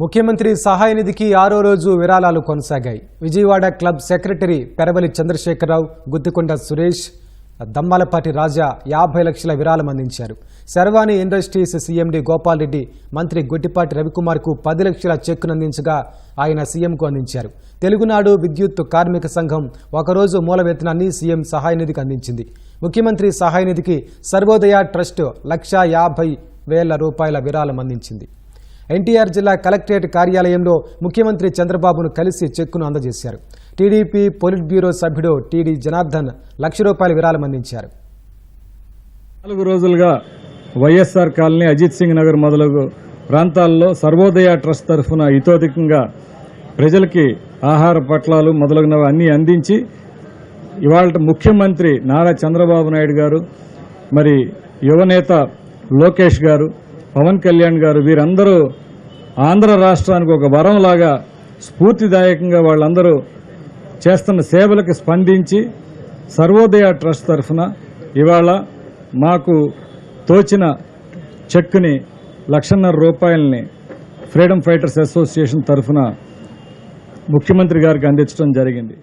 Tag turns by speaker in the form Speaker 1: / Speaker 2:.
Speaker 1: ముఖ్యమంత్రి సహాయ నిధికి ఆరో రోజు విరాళాలు కొనసాగాయి. విజయవాడ క్లబ్ సెక్రటరీ పెరవలి చంద్రశేఖరరావు గుత్తికొండ సురేష్ దమ్మాలపాటి రాజా యాభై లక్షల విరాళం అందించారు. శర్వాణి ఇండస్ట్రీస్ సీఎండీ గోపాల్ రెడ్డి మంత్రి గొట్టిపాటి రవికుమార్కు పది లక్షల చెక్కును అందించగా ఆయన సీఎంకు అందించారు. తెలుగునాడు విద్యుత్ కార్మిక సంఘం ఒకరోజు మూల వేతనాన్ని సీఎం సహాయ నిధికి అందించింది. ముఖ్యమంత్రి సహాయ నిధికి సర్వోదయ ట్రస్ట్ లక్షా యాభై వేల రూపాయల విరాళం అందించింది. ఎన్టీఆర్ జిల్లా కలెక్టరేట్ కార్యాలయంలో ముఖ్యమంత్రి చంద్రబాబును కలిసి చెక్కును అందజేశారు. టీడీపీ పొలిట్ బ్యూరో సభ్యుడు టీడీ జనార్దన్ లక్ష రూపాయల విరాళం అందించారు.
Speaker 2: నాలుగు రోజులుగా వైఎస్ఆర్ కాలనీ అజిత్ సింగ్ నగర్ మొదలగు ప్రాంతాల్లో సర్వోదయ ట్రస్ట్ తరఫున ఇతోధికంగా ప్రజలకి ఆహార పట్లాలు మొదలగునవి అన్నీ అందించి ఇవాళ ముఖ్యమంత్రి నారా చంద్రబాబు నాయుడు గారు మరి యువనేత లోకేష్ గారు పవన్ కళ్యాణ్ గారు వీరందరూ ఆంధ్ర రాష్ట్రానికి ఒక వరంలాగా స్ఫూర్తిదాయకంగా వాళ్ళందరూ చేస్తున్న సేవలకు స్పందించి సర్వోదయ ట్రస్ట్ తరఫున ఇవాళ మాకు తోచిన చెక్కుని లక్షన్నర రూపాయలని ఫ్రీడమ్ ఫైటర్స్ అసోసియేషన్ తరఫున ముఖ్యమంత్రి గారికి అందించడం జరిగింది.